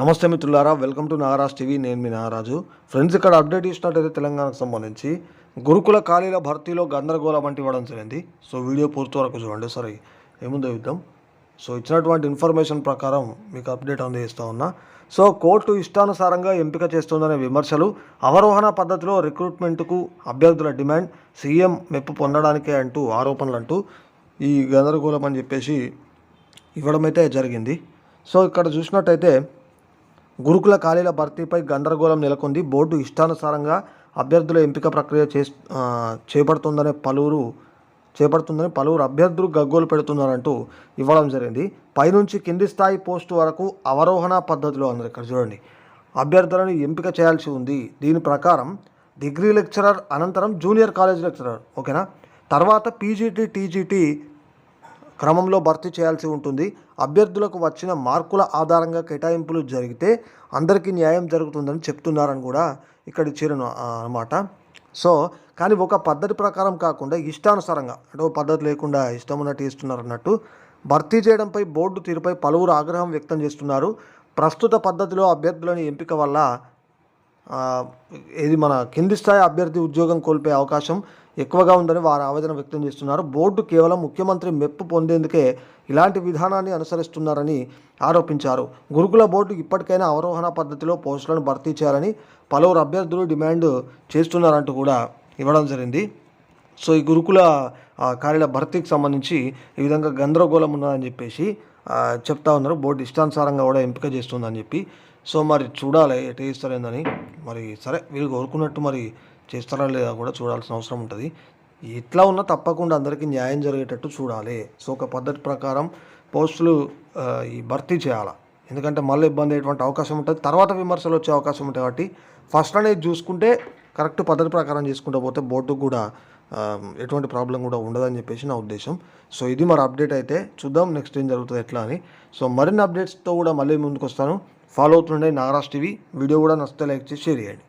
నమస్తే మిత్రులారా welcome to Nagaraj TV. నేను మీ నాగరాజు. ఫ్రెండ్స్ ఇక్కడ అప్డేట్ ఇచ్చినట్టయితే తెలంగాణకు సంబంధించి గురుకుల ఖాళీల భర్తీలో గందరగోళం వంటి ఇవ్వడం జరిగింది. సో వీడియో పూర్తి వరకు చూడండి. సరే ఏముందో యుద్ధం సో ఇచ్చినటువంటి ఇన్ఫర్మేషన్ ప్రకారం మీకు అప్డేట్ అందజేస్తూ ఉన్నా. సో కోర్టు ఇష్టానుసారంగా ఎంపిక చేస్తుందనే విమర్శలు అవరోహణ పద్ధతిలో రిక్రూట్మెంట్కు అభ్యర్థుల డిమాండ్ సీఎం మెప్పు పొందడానికే అంటూ ఆరోపణలు అంటూ ఈ గందరగోళం అని చెప్పేసి ఇవ్వడం అయితే జరిగింది. సో ఇక్కడ చూసినట్టయితే గురుకుల ఖాళీల భర్తీపై గందరగోళం నెలకొంది. బోర్డు ఇష్టానుసారంగా అభ్యర్థుల ఎంపిక ప్రక్రియ చే చేపడుతుందనే పలువురు చేపడుతుందని పలువురు అభ్యర్థులు గగ్గోలు పెడుతున్నారంటూ ఇవ్వడం జరిగింది. పైనుంచి కింది స్థాయి పోస్టు వరకు అవరోహణ పద్ధతిలో అందరు ఇక్కడ చూడండి. అభ్యర్థులను ఎంపిక చేయాల్సి ఉంది. దీని ప్రకారం డిగ్రీ లెక్చరర్ అనంతరం జూనియర్ కాలేజ్ లెక్చరర్. ఓకేనా? తర్వాత పీజీటీ టీజీటీ క్రమంలో భర్తీ చేయాల్సి ఉంటుంది. అభ్యర్థులకు వచ్చిన మార్కుల ఆధారంగా కేటాయింపులు జరిగితే అందరికీ న్యాయం జరుగుతుందని చెప్తున్నారని కూడా ఇక్కడ ఇచ్చారు అనమాట. సో కానీ ఒక పద్ధతి ప్రకారం కాకుండా ఇష్టానుసారంగా అంటే ఒక పద్ధతి లేకుండా ఇష్టం ఉన్నట్టు ఇస్తున్నారు అన్నట్టు భర్తీ చేయడంపై బోర్డు తీరుపై పలువురు ఆగ్రహం వ్యక్తం చేస్తున్నారు. ప్రస్తుత పద్ధతిలో అభ్యర్థులని ఎంపిక వల్ల ఇది మన కింది స్థాయి అభ్యర్థి ఉద్యోగం కోల్పోయే అవకాశం ఎక్కువగా ఉందని వారు ఆవేదన వ్యక్తం చేస్తున్నారు. బోర్డు కేవలం ముఖ్యమంత్రి మెప్పు పొందేందుకే ఇలాంటి విధానాన్ని అనుసరిస్తున్నారని ఆరోపించారు. గురుకుల బోర్డు ఇప్పటికైనా అవరోహణ పద్ధతిలో పోస్టులను భర్తీ చేయాలని పలువురు అభ్యర్థులు డిమాండ్ చేస్తున్నారంటూ కూడా ఇవ్వడం జరిగింది. సో ఈ గురుకుల కార్యాలయ భర్తీకి సంబంధించి ఈ విధంగా గందరగోళం ఉన్నదని చెప్పేసి చెప్తా ఉన్నారు. బోర్డు ఇష్టానుసారంగా కూడా ఎంపిక చేస్తుందని చెప్పి సో మరి చూడాలి ఎటు ఇస్తారేందని మరి సరే వీళ్ళు కోరుకున్నట్టు మరి చేస్తారా లేదా కూడా చూడాల్సిన అవసరం ఉంటుంది. ఎట్లా ఉన్నా తప్పకుండా అందరికీ న్యాయం జరిగేటట్టు చూడాలి. సో ఒక పద్ధతి ప్రకారం పోస్టులు ఈ భర్తీ చేయాలి. ఎందుకంటే మళ్ళీ ఇబ్బంది అయ్యేటువంటి అవకాశం ఉంటుంది. తర్వాత విమర్శలు వచ్చే అవకాశం ఉంటుంది కాబట్టి ఫస్ట్ అనేది చూసుకుంటే కరెక్ట్ పద్ధతి ప్రకారం చేసుకుంటూ పోతే బోర్డుకు కూడా ఎటువంటి ప్రాబ్లం కూడా ఉండదని చెప్పేసి నా ఉద్దేశం. సో ఇది మరి అప్డేట్ అయితే చూద్దాం నెక్స్ట్ ఏం జరుగుతుంది ఎట్లా అని. సో మరిన్ని అప్డేట్స్తో కూడా మళ్ళీ ముందుకు వస్తాను ఫాలో అవుతుండే నాగరాజ్ టీవీ. వీడియో కూడా నచ్చితే లైక్ చేసి షేర్ చేయండి.